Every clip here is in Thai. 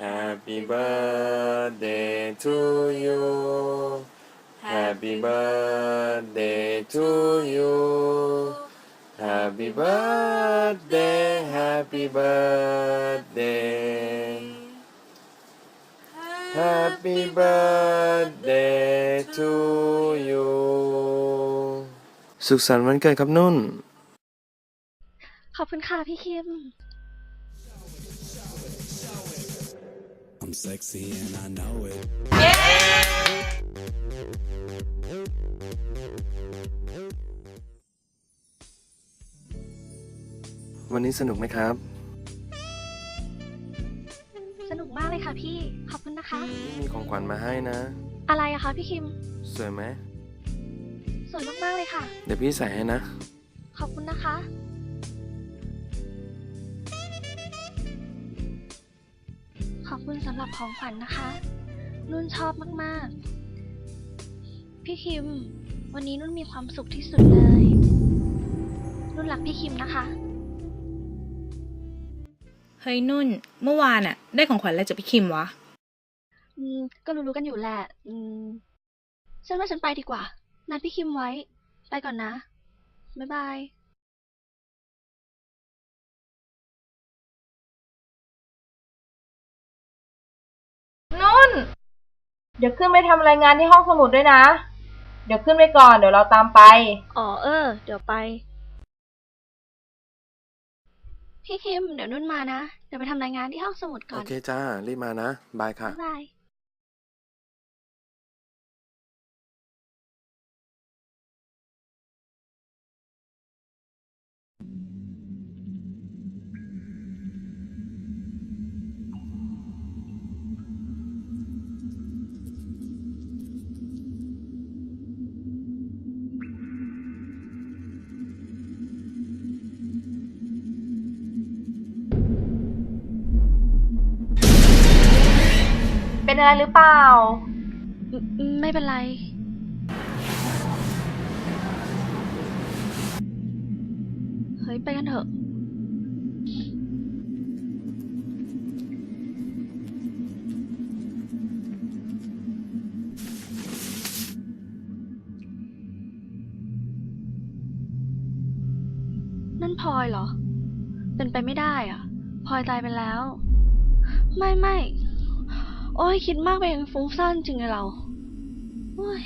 Happy birthday to you Happy birthday to you Happy birthday Happy birthday Happy birthday to you สุขสันต์วันเกิดครับนุ่น ขอบคุณค่ะพี่คิม I'm sexy and I know it. วันนี้สนุกไหมครับ สนุกมากเลยค่ะพี่ ขอบคุณนะคะ มีของขวัญมาให้นะ อะไรอะคะพี่คิม สวยไหม สวยมากๆเลยค่ะ เดี๋ยวพี่ใส่ให้นะ ขอบคุณนะคะ ขอบคุณสำหรับของขวัญนะคะ นุ่นชอบมากๆ พี่คิม วันนี้นุ่นมีความสุขที่สุดเลย นุ่นรักพี่คิมนะคะ เฮ้ยนุ่น เมื่อวานอะได้ของขวัญอะไรจากพี่คิมวะ อืม ก็รู้ๆกันอยู่แหละ อืม ฉันว่าฉันไปดีกว่า นัดพี่คิมไว้ ไปก่อนนะ บ๊ายบาย นุ่น เดี๋ยวขึ้นไปทำรายงานที่ห้องสมุดด้วยนะ เดี๋ยวขึ้นไปก่อนเดี๋ยวเราตามไป อ๋อเออ เดี๋ยวไป พี่คิมเดี๋ยวนุ่นมานะ เดี๋ยวไปทำรายงานที่ห้องสมุดก่โออนเคจ้า รีบมานะ บายค่ะ บ๊ายบาย เป็นอะไรหรือเปล่า ไม่เป็นไร เฮ้ย ไปกันเถอะ นั่นพลอยเหรอ เป็นไปไม่ได้อะพลอยตายไปแล้ว ไม่ไม่ โอ้ยคิดมากไปเองฟุ้งซ่านจริงเลยเราโอ้ย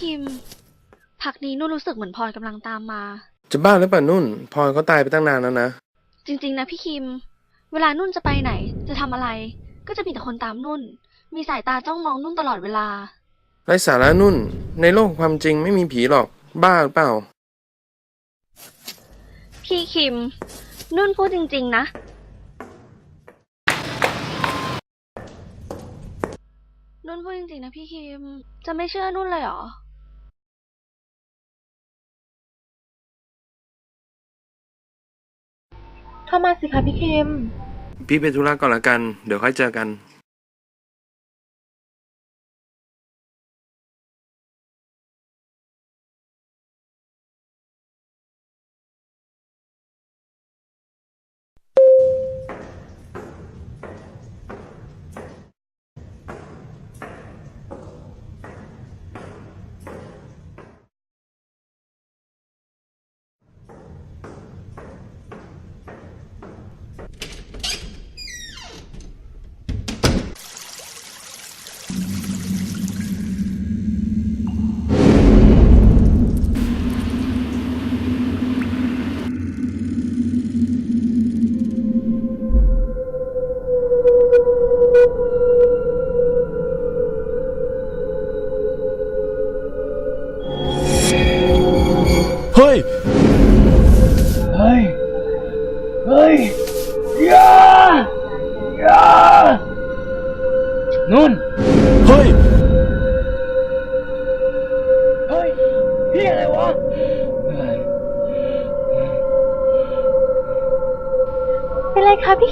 คิม พักนี้นุ่นรู้สึกเหมือนพลอยกำลังตามมา จะบ้าหรือเปล่านุ่นพลอยเขาตายไปตั้งนานแล้วนะ จริง ๆ นะพี่คิม เวลานุ่นจะไปไหน จะทำอะไร ก็จะมีแต่คนตามนุ่น มีสายตาจ้องมองนุ่นตลอดเวลา ไร้สาระนุ่น ในโลกความจริงไม่มีผีหรอก บ้าหรือเปล่า พี่คิม นุ่นพูดจริง ๆ นะ นุ่นพูดจริงๆนะพี่คิม จะไม่เชื่อนุ่นเลยเหรอ เข้ามาสิคะพี่เคิมพี่ไปธุระก่อนละกัน เดี๋ยวค่อยเจอกัน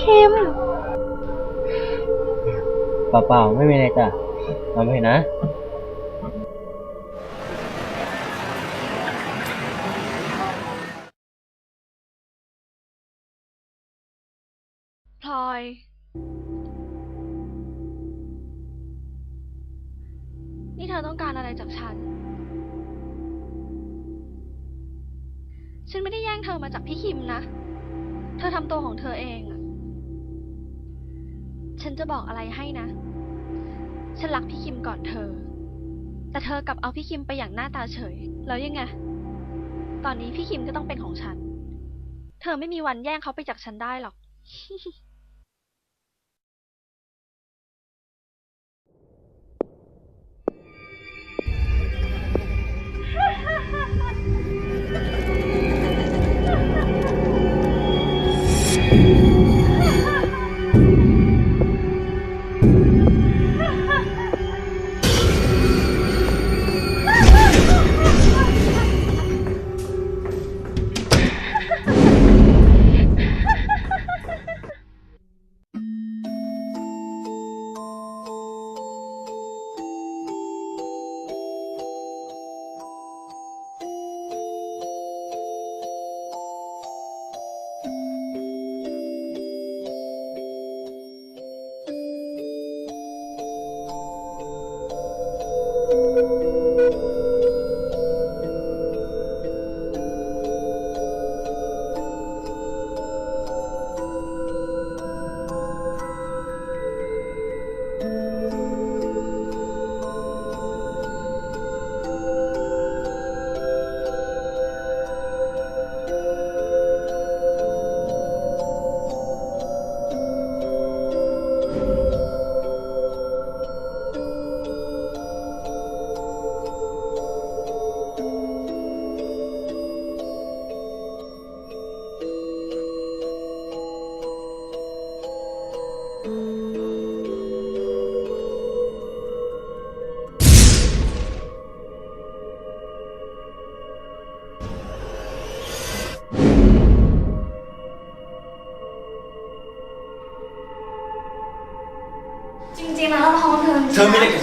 คะพี่คิมเปล่าๆ ไม่มีอะไรจ้ะทำไปนะ พลอย นี่เธอต้องการอะไรจากฉัน ฉันไม่ได้แย่งเธอมาจากพี่คิมนะ เธอทำตัวของเธอเองอะ ฉันจะบอกอะไรให้นะ ฉันรักพี่คิมก่อนเธอ แต่เธอกลับเอาพี่คิมไปอย่างหน้าตาเฉย แล้วยังไง ตอนนี้พี่คิมก็ต้องเป็นของฉัน เธอไม่มีวันแย่งเขาไปจากฉันได้หรอก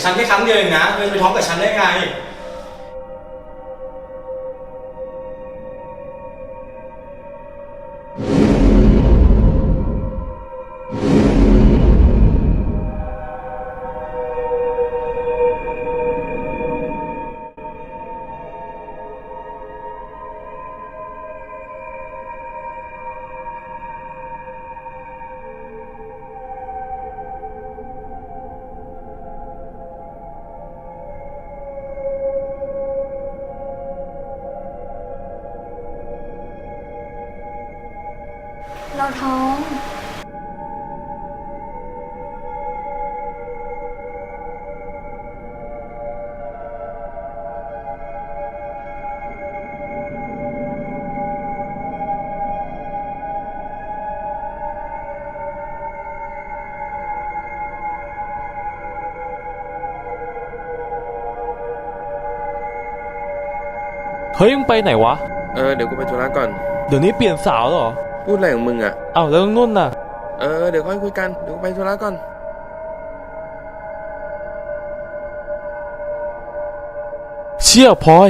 ฉันแค่ครั้งเดียวเองนะเธอจะไปท้องกับฉันได้ไง เราท้อง เฮ้ยมึงไปไหนวะ เออ เดี๋ยวกูไปธุระก่อน เดี๋ยวนี้เปลี่ยนสาวเหรอ พูดอะไรของมึงอะอ้าวแล้วนุ่นน่ะ เออ เดี๋ยวค่อยคุยกัน เดี๋ยวกูไปธุระก่อน เชี่ยพลอย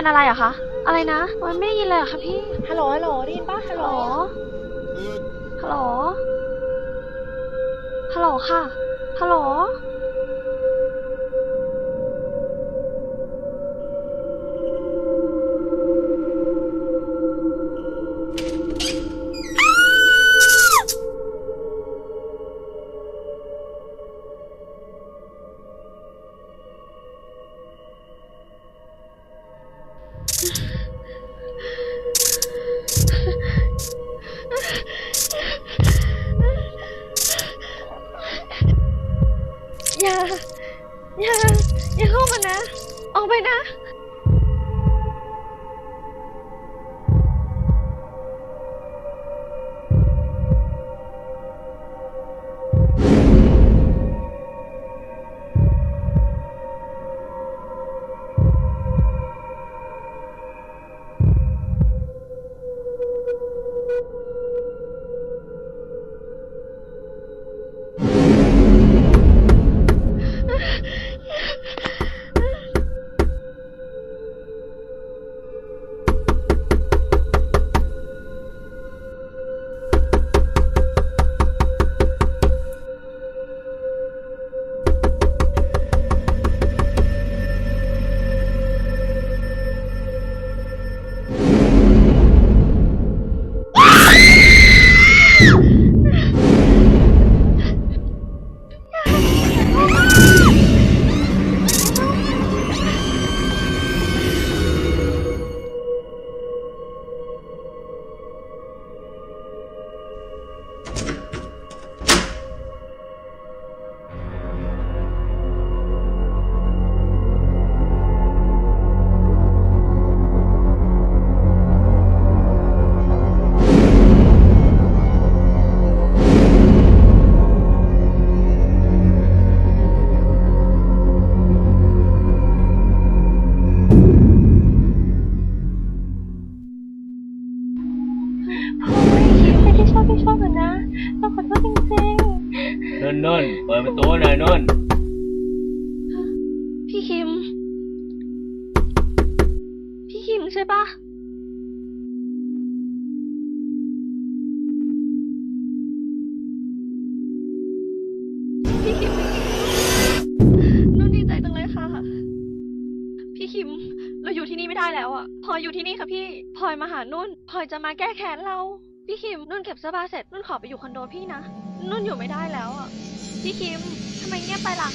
เป็นอะไรเหรอะคะ อะไรนะ มันไม่ได้ยินเลยเหรอคะพี่ ฮัลโหล ฮัลโหลได้ยินปะฮัลฮัลโหโหลฮัลโหลฮัลโหล ฮัลโหลค่ะ ฮัลโหล ไปนะ ชอบไม่ชอบเหมือนนะเราขอโทษจริงนุ่นนุ่นเปิดประตูหน่อยนุ่นๆพี่คิม พี่คิมใช่ปะพี่คิมนุ่นดีใจจังเลยค่ะ พี่คิม เราอยู่ที่นี่ไม่ได้แล้วอะพลอยอยู่ที่นี่ค่ะพี่พลอยมาหานุ่นพลอยจะมาแก้แค้นเรา พี่คิมนุ่นเก็บเสื้อผ้าเสร็จนุ่นขอไปอยู่คอนโดพี่นะนุ่นอยู่ไม่ได้แล้วอะพี่คิมทำไมเงียบไปล่ะ